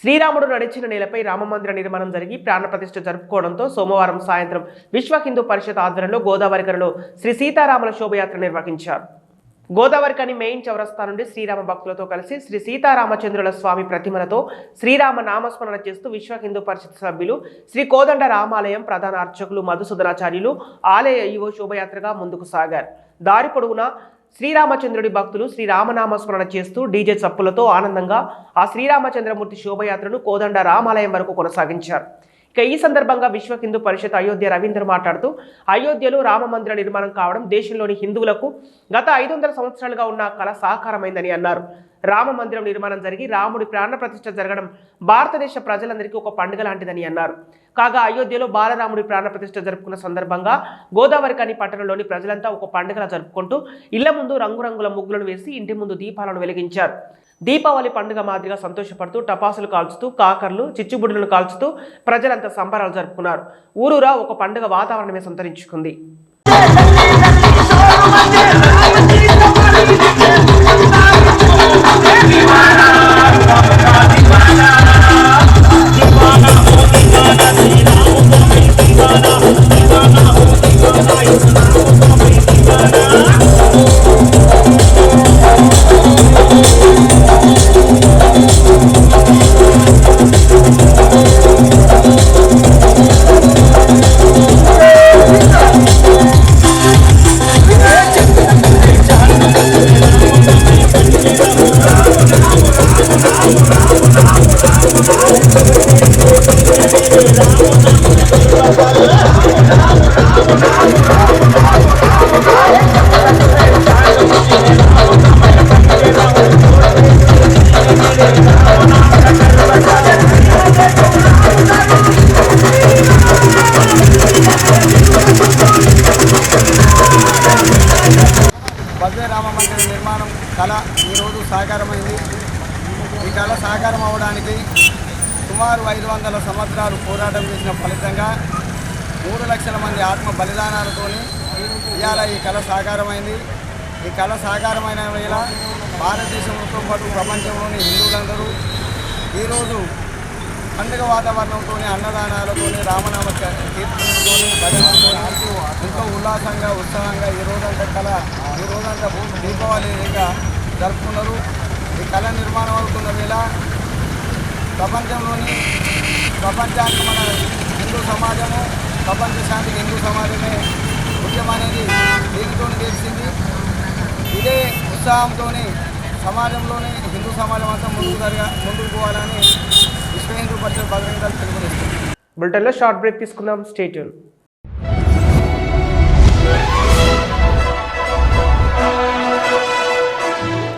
శ్రీరాముడు నడిచిన నేలపై రామమందిర నిర్మాణం జరిగి ప్రాణప్రతిష్ఠ జరుపుకోవడంతో సోమవారం సాయంత్రం విశ్వ హిందూ పరిషత్ ఆధ్వర్యంలో గోదావరి కరలో శ్రీ సీతారాముల శోభయాత్ర నిర్వహించారు. గోదావరికని మెయిన్ చౌరస్తా నుండి శ్రీరామ భక్తులతో కలిసి శ్రీ సీతారామచంద్రుల స్వామి ప్రతిమలతో శ్రీరామ నామస్మరణ చేస్తూ విశ్వ హిందూ పరిషత్ సభ్యులు శ్రీ కోదండ రామాలయం ప్రధాన అర్చకులు మధుసూదనాచార్యులు ఆలయ ఈవో శోభయాత్రగా ముందుకు సాగారు. దారి పొడవునా శ్రీరామచంద్రుడి భక్తులు శ్రీరామనామస్మరణ చేస్తూ డీజే చప్పులతో ఆనందంగా ఆ శ్రీరామచంద్రమూర్తి శోభయాత్రను కోదండ రామాలయం వరకు కొనసాగించారు. ఇక ఈ సందర్భంగా విశ్వ హిందూ పరిషత్ అయోధ్య రవీంద్ర మాట్లాడుతూ అయోధ్యలో రామ మందిర నిర్మాణం కావడం దేశంలోని హిందువులకు గత ఐదు వందల సంవత్సరాలుగా ఉన్న కళ సాకారమైందని అన్నారు. రామ మందిరం నిర్మాణం జరిగి రాముడి ప్రాణ ప్రతిష్ఠ జరగడం భారతదేశ ప్రజలందరికీ ఒక పండుగ లాంటిదని అన్నారు. కాగా అయోధ్యలో బాలరాముడి ప్రాణ ప్రతిష్ఠ జరుపుకున్న సందర్భంగా గోదావరి కని పట్టణంలోని ప్రజలంతా ఒక పండుగలా జరుపుకుంటూ ఇళ్ళ ముందు రంగురంగుల ముగ్గులను వేసి ఇంటి ముందు దీపాలను వెలిగించారు. దీపావళి పండుగ మాదిరిగా సంతోషపడుతూ టపాసులు కాల్చుతూ కాకర్లు చిచ్చుబుడ్లను కాల్చుతూ ప్రజలంతా సంబరాలు జరుపుకున్నారు. ఊరూరా ఒక పండుగ వాతావరణమే సంతరించుకుంది. సాకారమైంది. ఈ కళ సాకారం అవ్వడానికి సుమారు ఐదు వందల సంవత్సరాలు పోరాటం చేసిన ఫలితంగా మూడు లక్షల మంది ఆత్మ బలిదానాలతోని ఇవాళ ఈ కళ సాకారమైంది. ఈ కళ సాకారమైన వేళ భారతదేశంతో పాటు ప్రపంచంలోని హిందువులందరూ ఈరోజు పండుగ వాతావరణంతో అన్నదానాలతో రామనామ కీర్తనలతో భజనలతో ఎంతో ఉల్లాసంగా ఉత్సాహంగా ఈ రోజంతా కళ ఈ రోజంతా ఇంకా జరుపుకున్నారు. ఈ కళ నిర్మాణం అవుతున్న వేళ ప్రపంచంలోని ప్రపంచానికి మన హిందూ సమాజము ప్రపంచ శాంతికి హిందూ సమాజమే ముఖ్యమనేది దీనితో తెలిసింది. ఇదే ఉత్సాహంతో సమాజంలోని హిందూ సమాజం అంతా ముందుకు జరగా ముందుకు పోవాలని విశ్వ హిందూ పరిషత్ భద్రంగా పిలుపునిస్తుంది బులెటిన్లో షార్ట్ బ్రేక్ తీసుకుందాం. స్టేట్యూన్